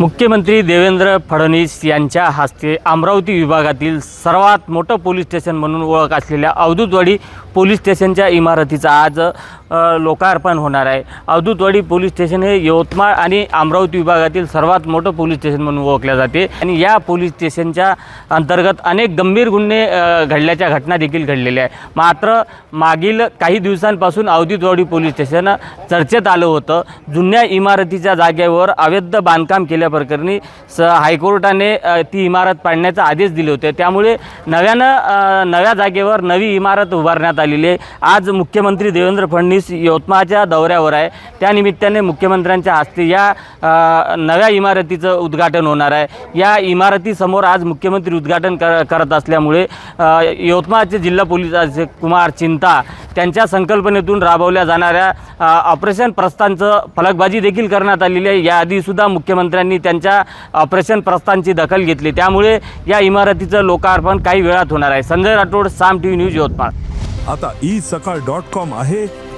मुख्यमंत्री देवेंद्र फडणवीस यांच्या हस्ते अमरावती विभागातील सर्वात मोठं पोलीस स्टेशन म्हणून ओळख असलेल्या अवधूतवाडी पोलीस स्टेशनच्या इमारतीचा आज लोकार्पण होणार आहे. अवधूतवाडी पोलीस स्टेशन हे यवतमाळ आणि अमरावती विभागातील सर्वात मोठं पोलीस स्टेशन म्हणून ओळखले जाते. आणि या पोलीस स्टेशनच्या अंतर्गत अनेक गंभीर गुन्हे घडल्याच्या घटना देखील घडलेल्या आहे मात्र मागील काही दिवसांपासून अवधूतवाडी पोलीस स्टेशन चर्चेत आलं होतं. जुन्या इमारतीच्या जागेवर अवैध बांधकाम केल्याप्रकरणी स हायकोर्टाने ती इमारत पाडण्याचे आदेश दिले होते. त्यामुळे नव्यानं नव्या जागेवर नवी इमारत उभारण्यात आलेली आहे. आज मुख्यमंत्री देवेंद्र फडणवीस यवतमाळच्या दौऱ्यावर आहे. त्यानिमित्ताने मुख्यमंत्र्यांच्या हस्ते या नव्या इमारतीचं उद्घाटन होणार आहे. या इमारतीसमोर आज मुख्यमंत्री उद्घाटन कर करत असल्यामुळे यवतमाळचे जिल्हा पोलीस कुमार चिंता त्यांच्या संकल्पनेतून राबवल्या जाणाऱ्या ऑपरेशन प्रस्थानचं फलकबाजी देखील करण्यात आलेली आहे. याआधीसुद्धा मुख्यमंत्र्यांनी त्यांच्या ऑपरेशन प्रस्थानची दखल घेतली. त्यामुळे या इमारतीचं लोकार्पण काही वेळात होणार आहे. Sanjay Rathod Saam T V news Yavatmal. आता ई सकाळ डॉट कॉम आहे.